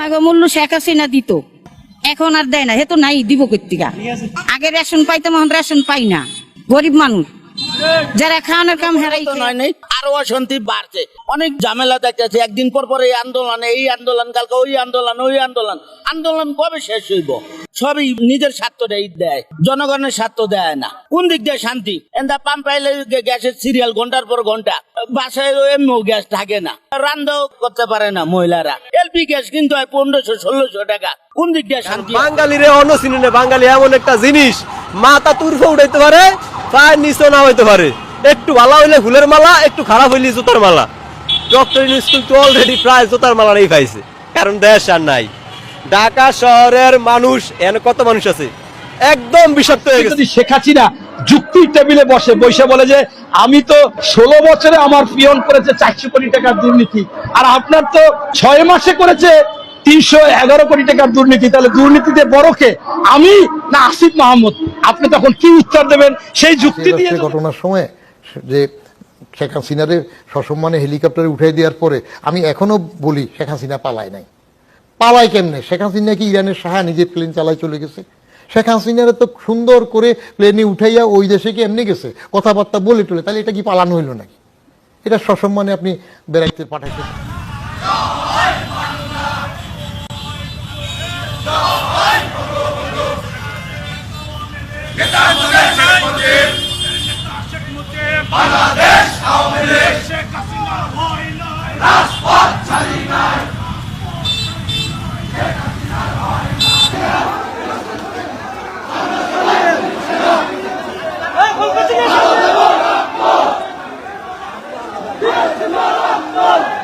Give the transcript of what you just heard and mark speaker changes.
Speaker 1: আমাকে মূল্য শেখ হাসিনা দিত। এখন আর দেয় না হে তো নাই দিব কর্তিকা আগে রেশন পাইতাম এখন রেশন পাই না। গরিব মানুষ। যারা খাওয়ানোর কাম হেরাই
Speaker 2: নেই আরও অশান্তি বাড়ছে। অনেক ঝামেলা দেখতেছে। একদিন পর পর এই আন্দোলন এই আন্দোলন কালকে ওই আন্দোলন ওই আন্দোলন। আন্দোলন কবে শেষ হইব? সবই নিজের স্বার্থটাই দেয় জনগণের স্বার্থ দেয় না। কোন দিক দিয়ে শান্তি? এন্দা পাম্প পাইলে গ্যাসের সিরিয়াল ঘণ্টার পর ঘণ্টা। বাসায় গ্যাস থাকে না। রান্নাও করতে পারে না মহিলারা। এলপি গ্যাস কিন্তু হয় পনেরোশো ষোলোশো টাকা। কোন দিক দিয়ে শান্তি
Speaker 3: বাঙালিরে অন্য চিনে বাঙালি এমন একটা জিনিস মাথা তুরফে উঠাইতে পারে পায়ের নিচে না হইতে পারে। একটু ভালো হইলে ফুলের মালা একটু খারাপ হইলে জুতার মালা। ডক্টর স্কুল তো অলরেডি প্রায় জুতার মালারই পাইছে কারণ দেশ আর নাই। ঢাকা শহরের মানুষ এন কত মানুষ আছে? একদম বিষাক্ত হয়ে গেছে।
Speaker 4: যদি শেখ হাসিনা যুক্তির টেবিলে বসে বসে বলে যে আমি তো ষোলো বছরে আমার পিয়ন করেছে চারশো কোটি টাকার দুর্নীতি আর আপনার তো ছয় মাসে করেছে তিনশো এগারো কোটি টাকার দুর্নীতি তাহলে দুর্নীতিতে বড় কে? আমি না আসিফ মাহমুদ? আপনি তখন কি উত্তর দেবেন? সেই যুক্তি দিয়ে
Speaker 5: ঘটনার সময় যে শেখ হাসিনারে সসম্মানে হেলিকপ্টারে উঠাই দেওয়ার পরে আমি এখনও বলি শেখ হাসিনা পালায় নাই। পালায় কেমনে? শেখ হাসিনা কি ইরানের সাহা নিজে প্লেন চালায় চলে গেছে? শেখ হাসিনারা তো সুন্দর করে প্লেনে উঠাইয়া ওই দেশে কি এমনি গেছে? কথাবার্তা বলে টলে, তাহলে এটা কি পালানো হইল নাকি? এটা সসম্মানে আপনি বেড়াইতে পাঠাইতে Allah'a emanet